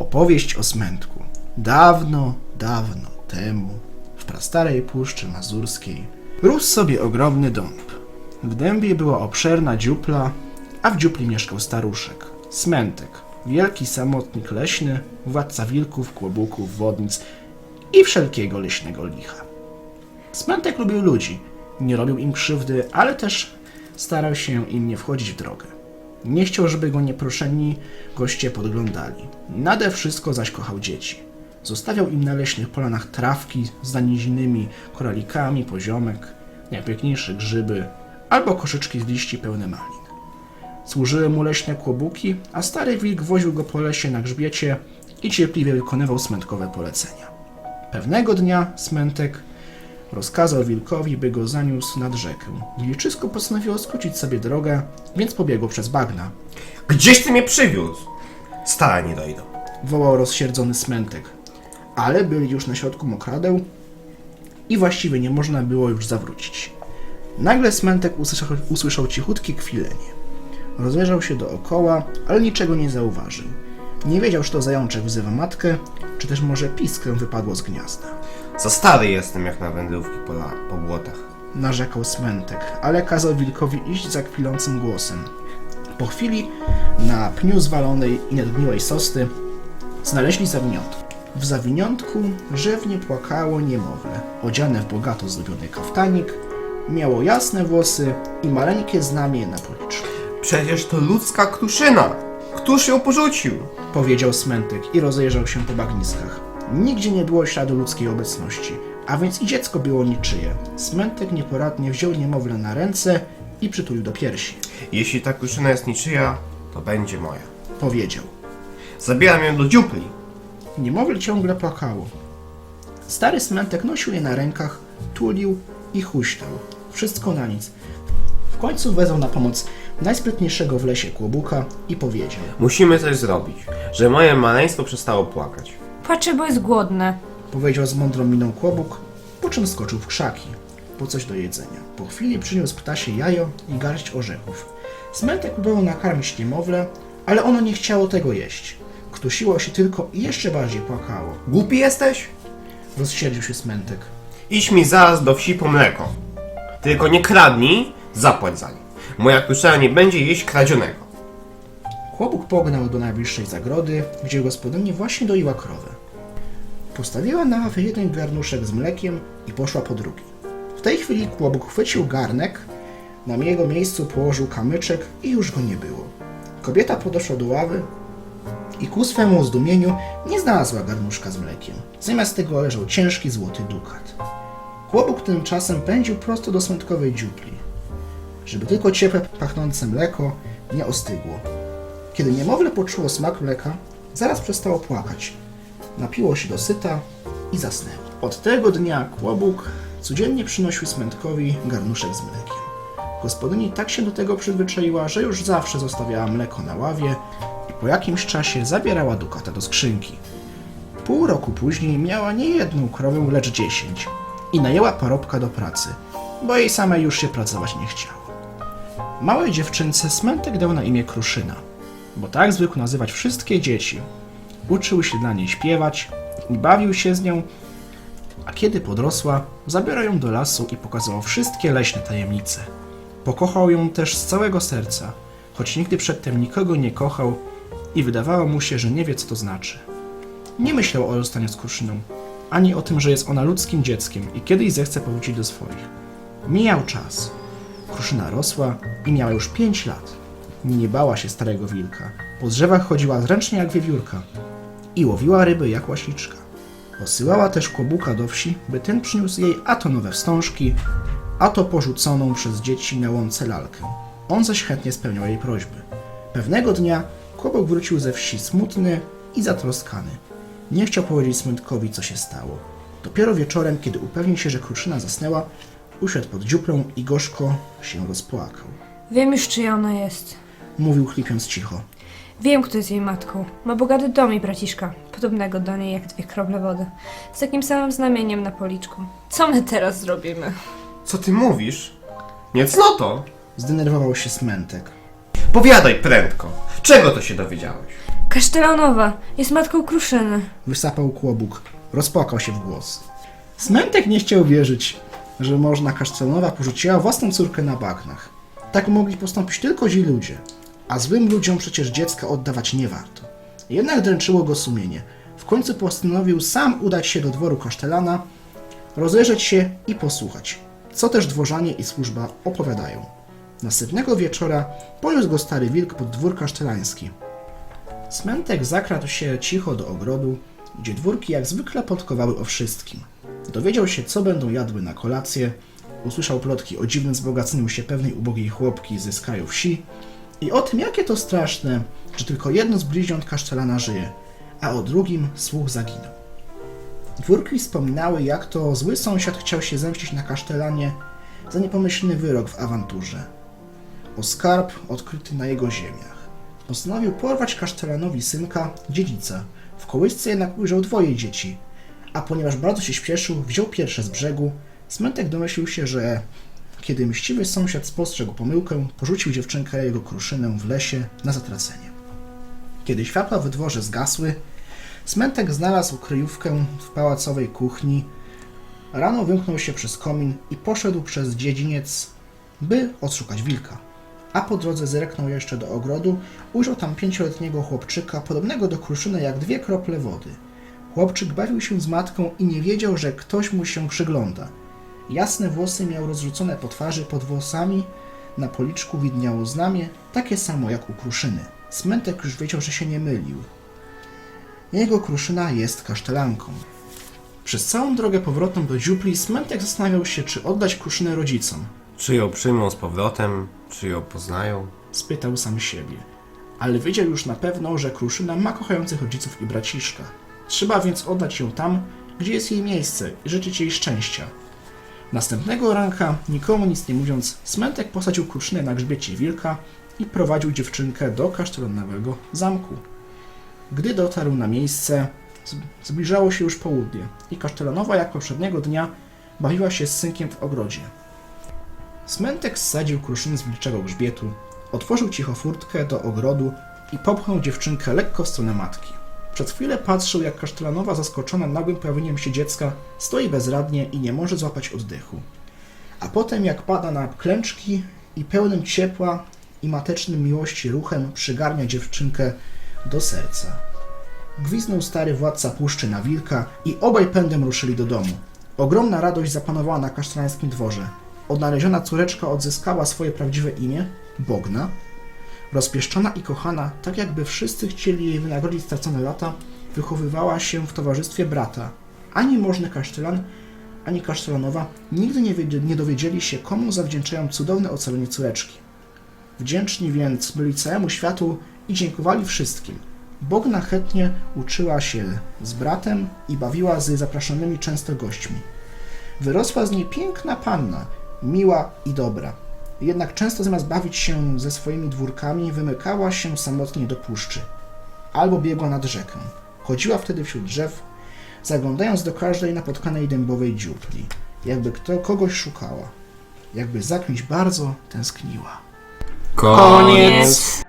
Opowieść o smętku. Dawno, dawno temu, w prastarej puszczy mazurskiej, rósł sobie ogromny dąb. W dębie była obszerna dziupla, a w dziupli mieszkał staruszek, smętek, wielki samotnik leśny, władca wilków, kłobuków, wodnic i wszelkiego leśnego licha. Smętek lubił ludzi, nie robił im krzywdy, ale też starał się im nie wchodzić w drogę. Nie chciał, żeby go nieproszeni goście podglądali. Nade wszystko zaś kochał dzieci. Zostawiał im na leśnych polanach trawki z zanizinnymi koralikami, poziomek, najpiękniejsze grzyby albo koszyczki z liści pełne malin. Służyły mu leśne kłobuki, a stary wilk woził go po lesie na grzbiecie i cierpliwie wykonywał smętkowe polecenia. Pewnego dnia smętek rozkazał wilkowi, by go zaniósł nad rzekę. Wilczysko postanowiło skrócić sobie drogę, więc pobiegło przez bagna. Gdzieś ty mnie przywiózł? Stara nie dojdą. Wołał rozsierdzony smętek. Ale byli już na środku mokradeł i właściwie nie można było już zawrócić. Nagle smętek usłyszał, usłyszał cichutkie kwilenie. Rozejrzał się dookoła, ale niczego nie zauważył. Nie wiedział, czy to zajączek wzywa matkę, czy też może piskrę wypadło z gniazda. Za stary jestem jak na wędrówki po, la, po błotach. narzekał smętek, ale kazał wilkowi iść za kwilącym głosem. Po chwili na pniu zwalonej i nadgniłej sosny znaleźli zawiniątko. W zawiniątku rzewnie płakało niemowlę, odziane w bogato zdobiony kaftanik, miało jasne włosy i maleńkie znamie na policzku. Przecież to ludzka kruszyna! Któż ją porzucił? Powiedział smętek i rozejrzał się po bagniskach. Nigdzie nie było śladu ludzkiej obecności, a więc i dziecko było niczyje. Smętek nieporadnie wziął niemowlę na ręce i przytulił do piersi. Jeśli ta kruszyna jest niczyja, to będzie moja. Powiedział. Zabieram ją do dziupli. Niemowlę ciągle płakało. Stary smętek nosił je na rękach, tulił i huśtał. Wszystko na nic. W końcu wezwał na pomoc najsprytniejszego w lesie kłobuka i powiedział. Musimy coś zrobić, że moje maleństwo przestało płakać. Płacze, bo jest głodne. Powiedział z mądrą miną kłobuk, po czym skoczył w krzaki, po coś do jedzenia. Po chwili przyniósł ptasie jajo i garść orzechów. Smętek próbował nakarmić niemowlę, ale ono nie chciało tego jeść. Ktusiło się tylko i jeszcze bardziej płakało. Głupi jesteś? Rozsierdził się smętek. Idź mi zaraz do wsi po mleko. Tylko nie kradnij, zapłać za nie. Moja kruszyna nie będzie jeść kradzionego. Chłopuk pognał do najbliższej zagrody, gdzie gospodyni właśnie doiła krowę. Postawiła na ławę jeden garnuszek z mlekiem i poszła po drugi. W tej chwili Kłobuk chwycił garnek, na jego miejscu położył kamyczek i już go nie było. Kobieta podeszła do ławy i ku swemu zdumieniu nie znalazła garnuszka z mlekiem. Zamiast tego leżał ciężki złoty dukat. Kłobuk tymczasem pędził prosto do smętkowej dziupli, żeby tylko ciepłe, pachnące mleko nie ostygło. Kiedy niemowlę poczuło smak mleka, zaraz przestało płakać. Napiło się dosyta i zasnęło. Od tego dnia Kłobuk codziennie przynosił smętkowi garnuszek z mlekiem. Gospodyni tak się do tego przyzwyczaiła, że już zawsze zostawiała mleko na ławie i po jakimś czasie zabierała dukata do skrzynki. Pół roku później miała nie jedną krowę, lecz dziesięć i najęła parobka do pracy, bo jej samej już się pracować nie chciało. Małej dziewczynce Smętek dał na imię Kruszyna, bo tak zwykł nazywać wszystkie dzieci. Uczył się dla niej śpiewać i bawił się z nią, a kiedy podrosła, zabierał ją do lasu i pokazał wszystkie leśne tajemnice. Pokochał ją też z całego serca, choć nigdy przedtem nikogo nie kochał i wydawało mu się, że nie wie, co to znaczy. Nie myślał o rozstaniu z Kruszyną, ani o tym, że jest ona ludzkim dzieckiem i kiedyś zechce powrócić do swoich. Mijał czas. Kruszyna rosła i miała już pięć lat. Nie bała się starego wilka. Po drzewach chodziła zręcznie jak wiewiórka i łowiła ryby jak łasiczka. Posyłała też kłobuka do wsi, by ten przyniósł jej a to nowe wstążki, a to porzuconą przez dzieci na łące lalkę. On zaś chętnie spełniał jej prośby. Pewnego dnia kłobok wrócił ze wsi smutny i zatroskany. Nie chciał powiedzieć Smętkowi, co się stało. Dopiero wieczorem, kiedy upewnił się, że kruszyna zasnęła, usiadł pod dziuplą i gorzko się rozpłakał. Wiem już, czyja ona jest. Mówił chlipiąc cicho. Wiem, kto jest jej matką. Ma bogaty dom i braciszka, podobnego do niej jak dwie krople wody, z takim samym znamieniem na policzku. Co my teraz zrobimy? Co ty mówisz? Nie cnoto! Zdenerwował się Smętek. Powiadaj prędko. Czego to się dowiedziałeś? Kasztelanowa jest matką Kruszyny. Wysapał kłobuk. Rozpłakał się w głos. Smentek nie chciał wierzyć, że można Kasztelanowa porzuciła własną córkę na bagnach. Tak mogli postąpić tylko źli ludzie, a złym ludziom przecież dziecka oddawać nie warto. Jednak dręczyło go sumienie. W końcu postanowił sam udać się do dworu kasztelana, rozejrzeć się i posłuchać, co też dworzanie i służba opowiadają. Następnego wieczora poniósł go stary wilk pod dwór kasztelański. Smentek zakradł się cicho do ogrodu, gdzie dwórki jak zwykle plotkowały o wszystkim. Dowiedział się, co będą jadły na kolację, usłyszał plotki o dziwnym wzbogaceniu się pewnej ubogiej chłopki ze skraju wsi i o tym, jakie to straszne, że tylko jedno z bliźniąt kasztelana żyje, a o drugim słuch zaginął. Dwórki wspominały, jak to zły sąsiad chciał się zemścić na kasztelanie za niepomyślny wyrok w awanturze. O skarb odkryty na jego ziemiach. Postanowił porwać kasztelanowi synka, dziedzica. W kołysce jednak ujrzał dwoje dzieci, a ponieważ bardzo się śpieszył, wziął pierwsze z brzegu. Smentek domyślił się, że kiedy mściwy sąsiad spostrzegł pomyłkę, porzucił dziewczynkę jego kruszynę w lesie na zatracenie. Kiedy światła w dworze zgasły, Smentek znalazł kryjówkę w pałacowej kuchni. Rano wymknął się przez komin i poszedł przez dziedziniec, by odszukać wilka. A po drodze zerknął jeszcze do ogrodu, ujrzał tam pięcioletniego chłopczyka, podobnego do kruszyny jak dwie krople wody. Chłopczyk bawił się z matką i nie wiedział, że ktoś mu się przygląda. Jasne włosy miał rozrzucone po twarzy, pod włosami na policzku widniało znamie, takie samo jak u kruszyny. Smentek już wiedział, że się nie mylił. Jego kruszyna jest kasztelanką. Przez całą drogę powrotną do dziupli Smentek zastanawiał się, czy oddać kruszynę rodzicom. Czy ją przyjmą z powrotem, czy ją poznają? spytał sam siebie. Ale wiedział już na pewno, że Kruszyna ma kochających rodziców i braciszka. Trzeba więc oddać ją tam, gdzie jest jej miejsce i życzyć jej szczęścia. Następnego ranka, nikomu nic nie mówiąc, Smentek posadził Kruszynę na grzbiecie wilka i prowadził dziewczynkę do kasztelanowego zamku. Gdy dotarł na miejsce, zbliżało się już południe i kasztelanowa jak poprzedniego dnia bawiła się z synkiem w ogrodzie. Smentek zsadził kruszynę z wilczego grzbietu, otworzył cicho furtkę do ogrodu i popchnął dziewczynkę lekko w stronę matki. Przez chwilę patrzył, jak kasztelanowa, zaskoczona nagłym pojawieniem się dziecka, stoi bezradnie i nie może złapać oddechu. A potem, jak pada na klęczki i pełnym ciepła i matecznym miłości ruchem przygarnia dziewczynkę do serca. Gwiznął stary władca puszczy na wilka i obaj pędem ruszyli do domu. Ogromna radość zapanowała na kasztelańskim dworze. Odnaleziona córeczka odzyskała swoje prawdziwe imię, Bogna. Rozpieszczona i kochana, tak jakby wszyscy chcieli jej wynagrodzić stracone lata, wychowywała się w towarzystwie brata. Ani możny kasztelan, ani kasztelanowa nigdy nie, nie dowiedzieli się, komu zawdzięczają cudowne ocalenie córeczki. Wdzięczni więc byli całemu światu i dziękowali wszystkim. Bogna chętnie uczyła się z bratem i bawiła z zapraszanymi często gośćmi. Wyrosła z niej piękna panna, miła i dobra. Jednak często zamiast bawić się ze swoimi dwórkami, wymykała się samotnie do puszczy. Albo biegła nad rzekę. Chodziła wtedy wśród drzew, zaglądając do każdej napotkanej dębowej dziupli, jakby kto kogoś szukała, jakby za kimś bardzo tęskniła. Koniec!